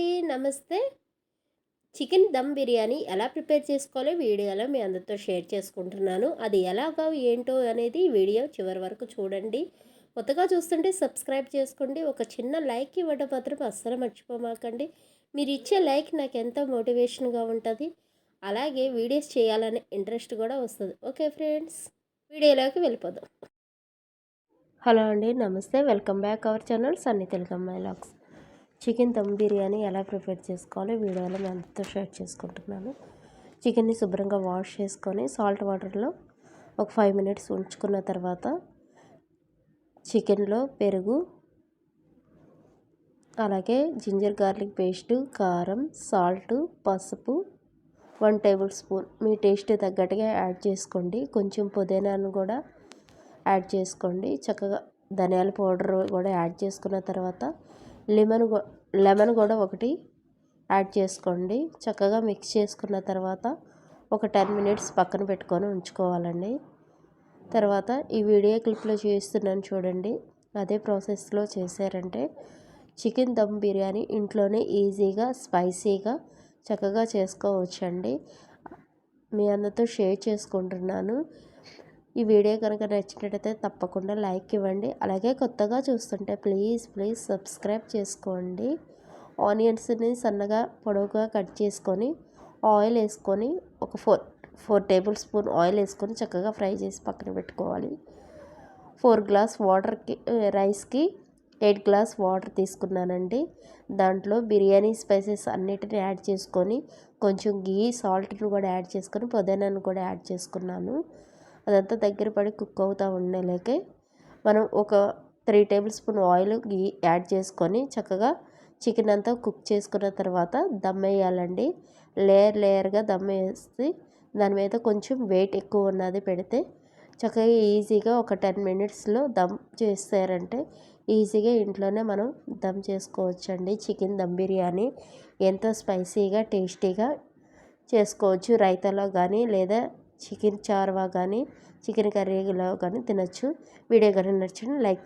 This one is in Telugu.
అండి. నమస్తే. చికెన్ దమ్ బిర్యానీ ఎలా ప్రిపేర్ చేసుకోవాలో వీడియోలో మీ అందరితో షేర్ చేసుకుంటున్నాను. అది ఎలాగా ఏంటో అనేది వీడియో చివరి వరకు చూడండి. కొత్తగా చూస్తుంటే సబ్స్క్రైబ్ చేసుకోండి. ఒక చిన్న లైక్ ఇవ్వడం మాత్రం అస్సలు మర్చిపోమాకండి. మీరు ఇచ్చే లైక్ నాకు ఎంతో మోటివేషన్గా ఉంటుంది. అలాగే వీడియోస్ చేయాలనే ఇంట్రెస్ట్ కూడా వస్తుంది. ఓకే ఫ్రెండ్స్ వీడియోలోకి వెళ్ళిపోదాం. హలో అండి. నమస్తే. Welcome back our channel Sunny తెలుగమ్మాయి లాక్స్. చికెన్ దమ్ బిర్యానీ ఎలా ప్రిపేర్ చేసుకోవాలో వీడియోలో మేము అందరితో షేర్ చేసుకుంటున్నాను. చికెన్ని శుభ్రంగా వాష్ చేసుకొని సాల్ట్ వాటర్లో ఒక ఫైవ్ మినిట్స్ ఉంచుకున్న తర్వాత చికెన్లో పెరుగు అలాగే జింజర్ గార్లిక్ పేస్టు కారం సాల్ట్ పసుపు వన్ టేబుల్ స్పూన్. మీ టేస్ట్ తగ్గట్టుగా యాడ్ చేసుకోండి. కొంచెం పుదీనాను కూడా యాడ్ చేసుకోండి. చక్కగా ధనియాల పౌడర్ కూడా యాడ్ చేసుకున్న తర్వాత లెమన్ లెమన్ కూడా ఒకటి యాడ్ చేసుకోండి. చక్కగా మిక్స్ చేసుకున్న తర్వాత ఒక టెన్ మినిట్స్ పక్కన పెట్టుకొని ఉంచుకోవాలండి. తర్వాత ఈ వీడియో క్లిప్లో చేస్తున్నాను చూడండి. అదే ప్రాసెస్లో చేశారంటే చికెన్ దమ్ బిర్యానీ ఇంట్లోనే ఈజీగా స్పైసీగా చక్కగా చేసుకోవచ్చండి. మీ అందరితో షేర్ చేసుకుంటున్నాను. ఈ వీడియో కనుక నచ్చినట్టయితే తప్పకుండా లైక్ ఇవ్వండి. అలాగే కొత్తగా చూస్తుంటే ప్లీజ్ ప్లీజ్ సబ్స్క్రైబ్ చేసుకోండి. ఆనియన్స్ని సన్నగా పొడవుగా కట్ చేసుకొని ఆయిల్ వేసుకొని ఒక four four tablespoon oil వేసుకొని చక్కగా ఫ్రై చేసి పక్కన పెట్టుకోవాలి. ఫోర్ గ్లాస్ వాటర్కి రైస్కి ఎయిట్ గ్లాస్ వాటర్ తీసుకున్నానండి. దాంట్లో బిర్యానీ స్పైసెస్ అన్నిటిని యాడ్ చేసుకొని కొంచెం గీ సాల్ట్ని కూడా యాడ్ చేసుకొని పుదీనాను కూడా యాడ్ చేసుకున్నాను. అదంతా దగ్గర పడి కుక్ అవుతూ ఉండేలాగే మనం ఒక three tablespoon oil ghee add చేసుకొని చక్కగా చికెన్ అంతా కుక్ చేసుకున్న తర్వాత దమ్ వేయాలండి. లేయర్ లేయర్గా దమ్ వేసి దాని మీద కొంచెం వెయిట్ ఎక్కువ ఉన్నది పెడితే చక్కగా ఈజీగా ఒక టెన్ మినిట్స్లో దమ్ చేస్తారంటే ఈజీగా ఇంట్లోనే మనం దమ్ చేసుకోవచ్చండి. చికెన్ దమ్ బిర్యానీ ఎంతో స్పైసీగా టేస్టీగా చేసుకోవచ్చు రైతాలో కానీ లేదా చికెన్ చార్వా కానీ చికెన్ కర్రీలో కానీ తినచ్చు. వీడియో కానీ నచ్చిన లైక్